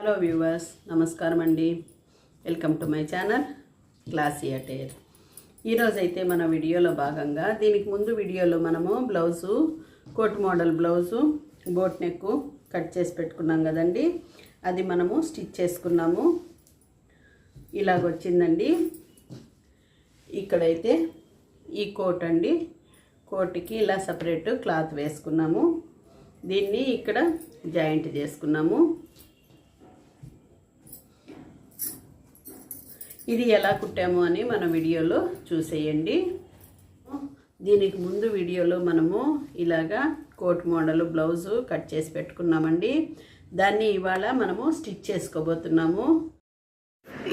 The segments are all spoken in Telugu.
హలో వ్యూవర్స్ నమస్కారం అండి welcome to my channel classy attire ఈరోజు అయితే మన వీడియోలో భాగంగా దీనికి ముందు వీడియోలో మనము blouse coat model blouse boat neck cut చేసి పెట్టుకున్నాం కదండి. అది మనము స్టిచ్ చేసుకున్నాము. ఇలాగొచ్చిందండి ఇక్కడైతే ఈ కోట్ అండి. కోట్కి ఇలా సపరేట్ క్లాత్ వేసుకున్నాము. దీన్ని ఇక్కడ జాయింట్ చేసుకున్నాము. ఇది ఎలా కుట్టాము అని మన వీడియోలో చూసేయండి. దీనికి ముందు వీడియోలో మనము ఇలాగా కోట్ మోడల్ బ్లౌజు కట్ చేసి పెట్టుకున్నామండి. దాన్ని ఇవాళ మనము స్టిచ్ చేసుకోబోతున్నాము.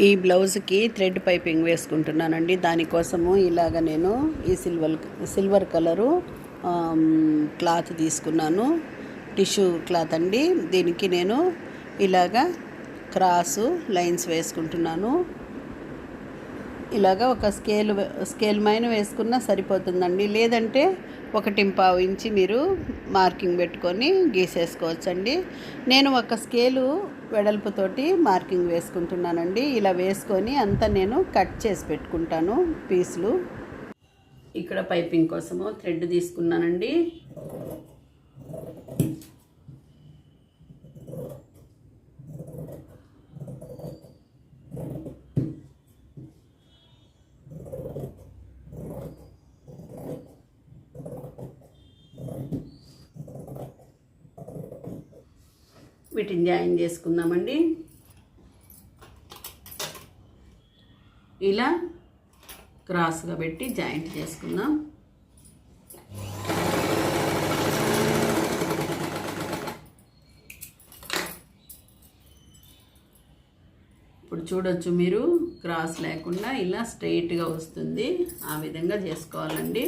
ఈ బ్లౌజ్కి థ్రెడ్ పైపింగ్ వేసుకుంటున్నానండి. దానికోసము ఇలాగ నేను ఈ సిల్వర్ సిల్వర్ కలరు క్లాత్ తీసుకున్నాను. టిష్యూ క్లాత్ అండి. దీనికి నేను ఇలాగా క్రాసు లైన్స్ వేసుకుంటున్నాను. ఇలాగా ఒక స్కేల్ స్కేల్ మైన వేసుకున్నా సరిపోతుందండి. లేదంటే ఒకటి పావు ఇంచి మీరు మార్కింగ్ పెట్టుకొని గీసేసుకోవచ్చండి. నేను ఒక స్కేలు వెడల్పుతోటి మార్కింగ్ వేసుకుంటున్నానండి. ఇలా వేసుకొని అంతా నేను కట్ చేసి పెట్టుకుంటాను పీసులు. ఇక్కడ పైపింగ్ కోసము థ్రెడ్ తీసుకున్నానండి. వీటిని జాయిన్ చేసుకుందామండి. ఇలా క్రాస్గా పెట్టి జాయింట్ చేసుకుందాం. ఇప్పుడు చూడొచ్చు మీరు క్రాస్ లేకుండా ఇలా స్ట్రైట్గా వస్తుంది. ఆ విధంగా చేసుకోవాలండి.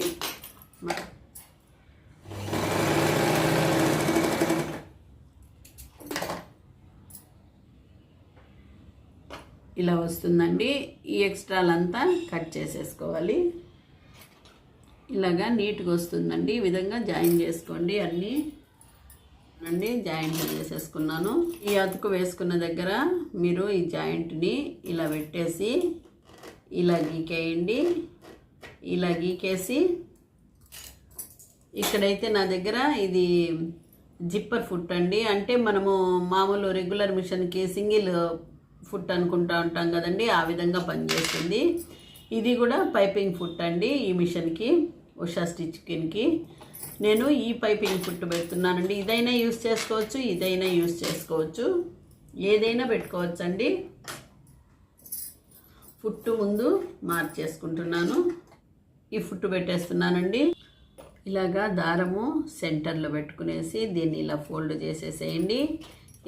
ఇలా వస్తుందండి. ఈ ఎక్స్ట్రాలంతా కట్ చేసేసుకోవాలి. ఇలాగా నీట్గా వస్తుందండి. ఈ విధంగా జాయిన్ చేసుకోండి అన్నీ. అండి జాయింట్ చేసేసుకున్నాను. ఈ అతుకు వేసుకున్న దగ్గర మీరు ఈ జాయింట్ని ఇలా పెట్టేసి ఇలా గీకేయండి. ఇలా గీకేసి ఇక్కడైతే నా దగ్గర ఇది జిప్పర్ ఫుట్ అండి. అంటే మనము మామూలు రెగ్యులర్ మిషన్కి సింగిల్ ఫుట్ అనుకుంటా ఉంటాం కదండి ఆ విధంగా పనిచేస్తుంది ఇది కూడా పైపింగ్ ఫుట్ అండి ఈ మిషన్కి ఉషా స్టిచ్కిన్కి నేను ఈ పైపింగ్ ఫుట్ పెడుతున్నానండి. ఇదైనా యూస్ చేసుకోవచ్చు ఇదైనా యూస్ చేసుకోవచ్చు. ఏదైనా పెట్టుకోవచ్చు అండి ఫుట్ ముందు మార్చేసుకుంటున్నాను. ఈ ఫుట్ పెట్టేస్తున్నానండి. ఇలాగా దారము సెంటర్లో పెట్టుకునేసి దీన్ని ఇలా ఫోల్డ్ చేసేసేయండి.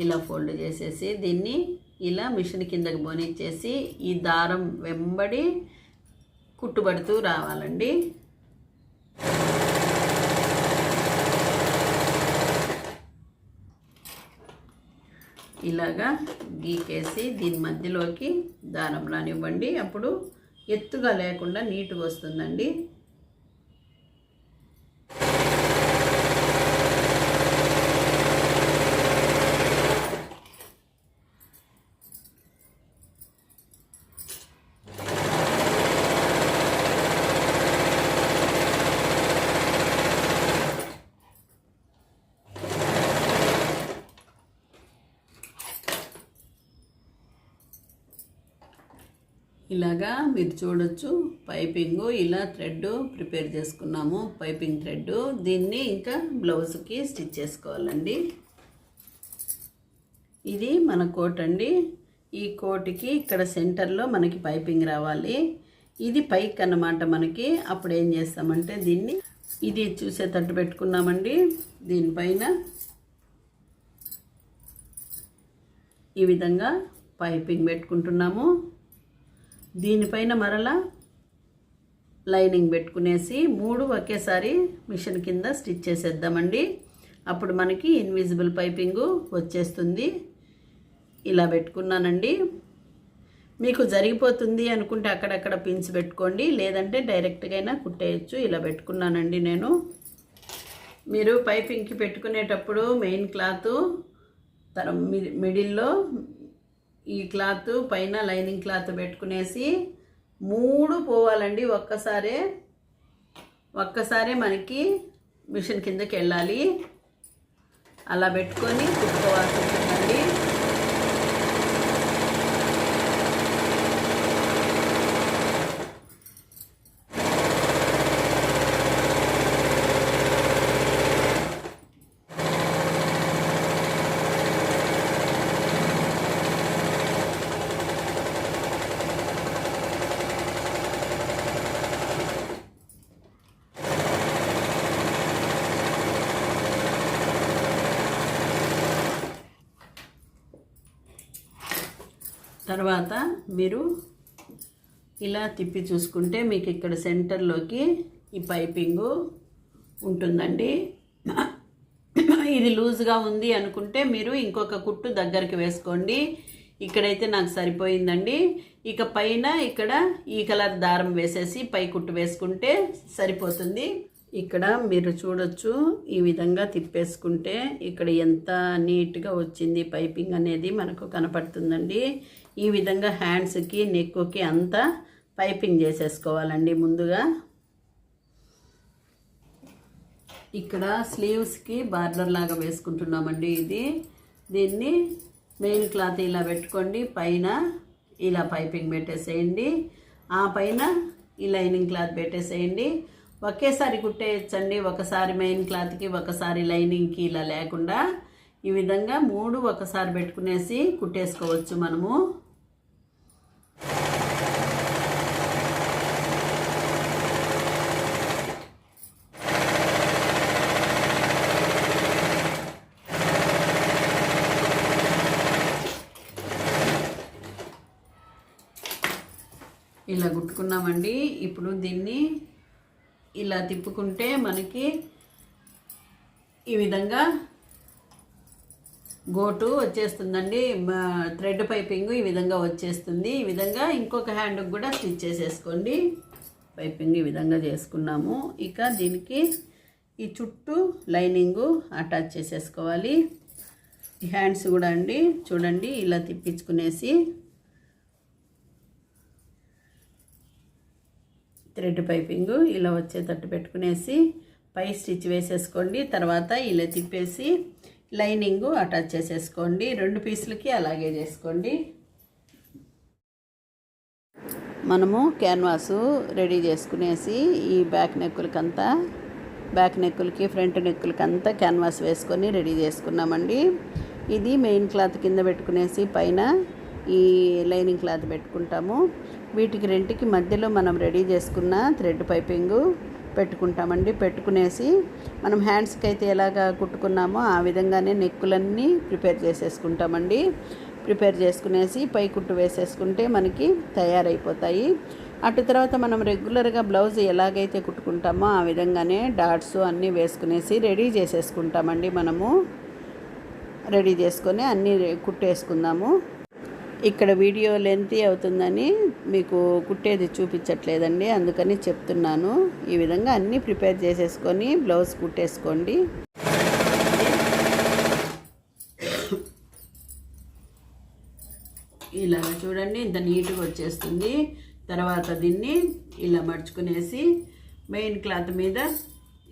ఇలా ఫోల్డ్ చేసేసి దీన్ని ఇలా మిషన్ కిందకి బోనిచ్చేసి ఈ దారం వెంబడి కుట్టుబడుతూ రావాలండి. ఇలాగా గీకేసి దీని మధ్యలోకి దారం రానివ్వండి. అప్పుడు ఎత్తుగా లేకుండా నీట్గా వస్తుందండి. ఇలాగా మీరు చూడొచ్చు. పైపింగ్ ఇలా థ్రెడ్ ప్రిపేర్ చేసుకున్నాము. పైపింగ్ థ్రెడ్ దీన్ని ఇంకా బ్లౌజ్కి స్టిచ్ చేసుకోవాలండి. ఇది మన కోట్ అండి. ఈ కోట్కి ఇక్కడ సెంటర్లో మనకి పైపింగ్ రావాలి. ఇది పైక్ అన్నమాట మనకి. అప్పుడు ఏం చేస్తామంటే దీన్ని ఇది చూసేటట్టు పెట్టుకున్నామండి. దీనిపైన ఈ విధంగా పైపింగ్ పెట్టుకుంటున్నాము. దీనిపైన మరలా లైనింగ్ పెట్టుకునేసి మూడు ఒకేసారి మిషన్ కింద స్టిచ్ చేసేద్దామండి. అప్పుడు మనకి ఇన్విజిబుల్ పైపింగ్ వచ్చేస్తుంది. ఇలా పెట్టుకున్నానండి. మీకు జరిగిపోతుంది అనుకుంటే అక్కడక్కడ పిన్స్ పెట్టుకోండి. లేదంటే డైరెక్ట్గా అయినా కుట్టేయచ్చు. ఇలా పెట్టుకున్నానండి నేను. మీరు పైపింగ్కి పెట్టుకునేటప్పుడు మెయిన్ క్లాత్ తర మిడిల్లో ఈ క్లాత్ పైన లైనింగ్ క్లాత్ పెట్టుకునేసి మూడు పోవాలండి ఒక్కసారే. ఒక్కసారే మనకి మిషన్ కిందకి వెళ్ళాలి అలా పెట్టుకొని కుట్టుకోవాల్సి ఉంటుందండి తర్వాత మీరు ఇలా తిప్పి చూసుకుంటే మీకు ఇక్కడ సెంటర్లోకి ఈ పైపింగు ఉంటుందండి. ఇది లూజ్గా ఉంది అనుకుంటే మీరు ఇంకొక కుట్టు దగ్గరికి వేసుకోండి. ఇక్కడైతే నాకు సరిపోయిందండి. ఇక పైన ఇక్కడ ఈ కలర్ దారం వేసేసి పై కుట్టు వేసుకుంటే సరిపోతుంది. ఇక్కడ మీరు చూడొచ్చు ఈ విధంగా తిప్పేసుకుంటే ఇక్కడ ఎంత నీట్గా వచ్చింది పైపింగ్ అనేది మనకు కనపడుతుందండి. ఈ విధంగా హ్యాండ్స్కి నెక్కుకి అంతా పైపింగ్ చేసేసుకోవాలండి ముందుగా. ఇక్కడ స్లీవ్స్కి బార్డర్ లాగా వేసుకుంటున్నామండి ఇది. దీన్ని మెయిన్ క్లాత్ ఇలా పెట్టుకోండి పైన ఇలా పైపింగ్ పెట్టేసేయండి. ఆ పైన ఈ లైనింగ్ క్లాత్ పెట్టేసేయండి. ఒకేసారి కుట్టేయచ్చండి. ఒకసారి మెయిన్ క్లాత్కి ఒకసారి లైనింగ్కి ఇలా లేకుండా ఈ విధంగా మూడు ఒకసారి పెట్టుకునేసి కుట్టేసుకోవచ్చు మనము. ఇలా కుట్టుకున్నామండి. ఇప్పుడు దీన్ని ఇలా తిప్పుకుంటే మనకి ఈ విధంగా గోటు వచ్చేస్తుందండి. థ్రెడ్ పైపింగ్ ఈ విధంగా వచ్చేస్తుంది. ఈ విధంగా ఇంకొక హ్యాండ్కి కూడా స్టిచ్ చేసేసుకోండి. పైపింగ్ ఈ విధంగా చేసుకున్నాము. ఇక దీనికి ఈ చుట్టూ లైనింగు అటాచ్ చేసేసుకోవాలి. హ్యాండ్స్ కూడా అండి చూడండి ఇలా తిప్పించుకునేసి థ్రెడ్ పైపింగ్ ఇలా వచ్చేటట్టు పెట్టుకునేసి పై స్టిచ్ వేసేసుకోండి. తర్వాత ఇలా తిప్పేసి లైనింగ్ అటాచ్ చేసేసుకోండి. రెండు పీసులకి అలాగే చేసుకోండి. మనము క్యాన్వాసు రెడీ చేసుకునేసి ఈ బ్యాక్ నెక్కులకంతా బ్యాక్ నెక్కులకి ఫ్రంట్ నెక్కులకి అంతా క్యాన్వాస్ వేసుకొని రెడీ చేసుకున్నామండి. ఇది మెయిన్ క్లాత్ కింద పెట్టుకునేసి పైన ఈ లైనింగ్ క్లాత్ పెట్టుకుంటాము. వీటికి రెంటికి మధ్యలో మనం రెడీ చేసుకున్న థ్రెడ్ పైపింగు పెట్టుకుంటామండి. పెట్టుకునేసి మనం హ్యాండ్స్కి అయితే ఎలాగ కుట్టుకున్నామో ఆ విధంగానే నెక్కులన్నీ ప్రిపేర్ చేసేసుకుంటామండి. ప్రిపేర్ చేసుకునేసి పై కుట్టు వేసేసుకుంటే మనకి తయారైపోతాయి. అటు తర్వాత మనం రెగ్యులర్గా బ్లౌజ్ ఎలాగైతే కుట్టుకుంటామో ఆ విధంగానే డాట్స్ అన్నీ వేసుకునేసి రెడీ చేసేసుకుంటామండి మనము. రెడీ చేసుకొని అన్నీ కుట్టేసుకుందాము. ఇక్కడ వీడియో లెంతీ అవుతుందని మీకు కుట్టేది చూపించట్లేదండి అందుకని చెప్తున్నాను. ఈ విధంగా అన్నీ ప్రిపేర్ చేసేసుకొని బ్లౌజ్ కుట్టేసుకోండి. ఇలా చూడండి ఇంత నీట్గా వచ్చేస్తుంది. తర్వాత దీన్ని ఇలా మడుచుకునేసి మెయిన్ క్లాత్ మీద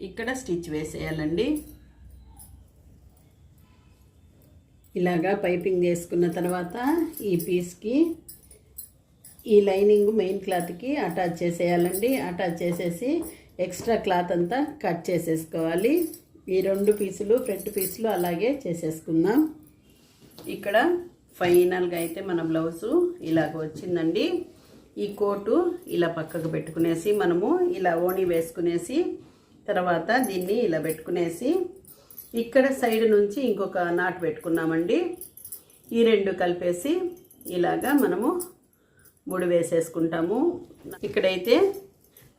ఇక్కడ స్టిచ్ వేసేయాలండి. ఇలాగా పైపింగ్ చేసుకున్న తర్వాత ఈ పీస్కి ఈ లైనింగ్ మెయిన్ క్లాత్కి అటాచ్ చేసేయాలండి. అటాచ్ చేసేసి ఎక్స్ట్రా క్లాత్ అంతా కట్ చేసేసుకోవాలి. ఈ రెండు పీసులు ఫ్రంట్ పీసులు అలాగే చేసేసుకుందాం. ఇక్కడ ఫైనల్గా అయితే మన బ్లౌజు ఇలాగ వచ్చిందండి. ఈ కోటు ఇలా పక్కకు పెట్టుకునేసి మనము ఇలా ఓణి వేసుకునేసి తర్వాత దీన్ని ఇలా పెట్టుకునేసి ఇక్కడ సైడ్ నుంచి ఇంకొక నాట్ పెట్టుకున్నామండి. ఈ రెండు కలిపేసి ఇలాగా మనము ముడి వేసేసుకుంటాము. ఇక్కడైతే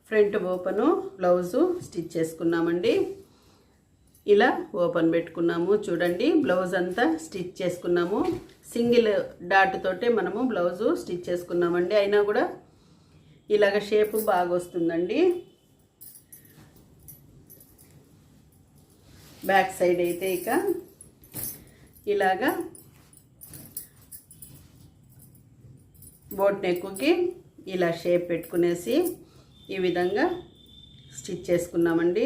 ఫ్రంట్ ఓపెను బ్లౌజు స్టిచ్ చేసుకున్నామండి. ఇలా ఓపెన్ పెట్టుకున్నాము. చూడండి బ్లౌజ్ అంతా స్టిచ్ చేసుకున్నాము. సింగిల్ డాట్ తోటే మనము బ్లౌజు స్టిచ్ చేసుకున్నామండి. అయినా కూడా ఇలాగ షేపు బాగా వస్తుందండి బ్యాక్ సైడ్ అయితే ఇక ఇలాగా బోట్ నెక్కుకి ఇలా షేప్ పెట్టుకునేసి ఈ విధంగా స్టిచ్ చేసుకున్నామండి.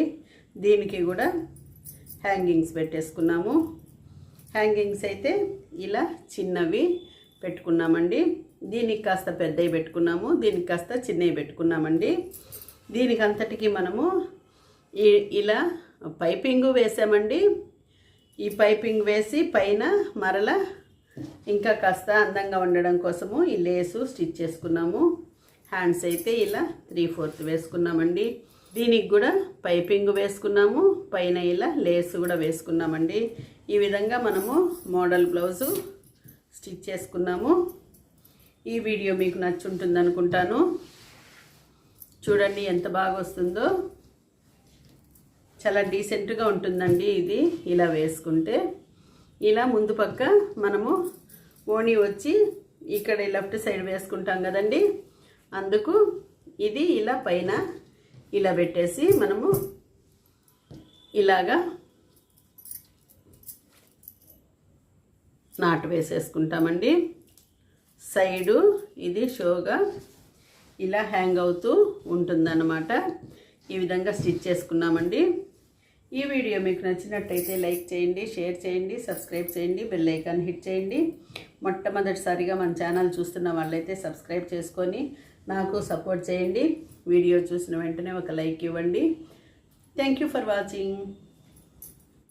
దీనికి కూడా హ్యాంగింగ్స్ పెట్టేసుకున్నాము. హ్యాంగింగ్స్ అయితే ఇలా చిన్నవి పెట్టుకున్నామండి. దీనికి కాస్త పెద్దవి పెట్టుకున్నాము. దీనికి కాస్త చిన్నవి పెట్టుకున్నామండి. దీనికి అంతటికీ మనము ఈ ఇలా పైపింగ్ వేసామండి. ఈ పైపింగ్ వేసి పైన మరల ఇంకా కాస్త అందంగా ఉండడం కోసము ఈ లేసు స్టిచ్ చేసుకున్నాము. హ్యాండ్స్ అయితే ఇలా త్రీ ఫోర్త్ వేసుకున్నామండి. దీనికి కూడా పైపింగ్ వేసుకున్నాము. పైన ఇలా లేస్ కూడా వేసుకున్నామండి. ఈ విధంగా మనము మోడల్ బ్లౌజు స్టిచ్ చేసుకున్నాము. ఈ వీడియో మీకు నచ్చుంటుంది అనుకుంటాను చూడండి ఎంత బాగా వస్తుందో చాలా డీసెంట్గా ఉంటుందండి ఇది. ఇలా వేసుకుంటే ఇలా ముందు పక్క మనము ఓణి వచ్చి ఇక్కడ లెఫ్ట్ సైడ్ వేసుకుంటాం కదండి. అందుకు ఇది ఇలా పైన ఇలా పెట్టేసి మనము ఇలాగా నాటు వేసేసుకుంటామండి. సైడు ఇది షోగా ఇలా హ్యాంగ్ అవుతూ ఉంటుందన్నమాట. ఈ విధంగా స్టిచ్ చేసుకున్నామండి. ఈ వీడియో మీకు నచ్చినట్టయితే లైక్ చేయండి షేర్ చేయండి సబ్స్క్రైబ్ చేయండి బెల్ ఐకాన్ హిట్ చేయండి. మొట్టమొదటిసారిగా మన ఛానల్ చూస్తున్న వాళ్ళైతే సబ్స్క్రైబ్ చేసుకొని నాకు సపోర్ట్ చేయండి. వీడియో చూసిన వెంటనే ఒక లైక్ ఇవ్వండి. Thank you for watching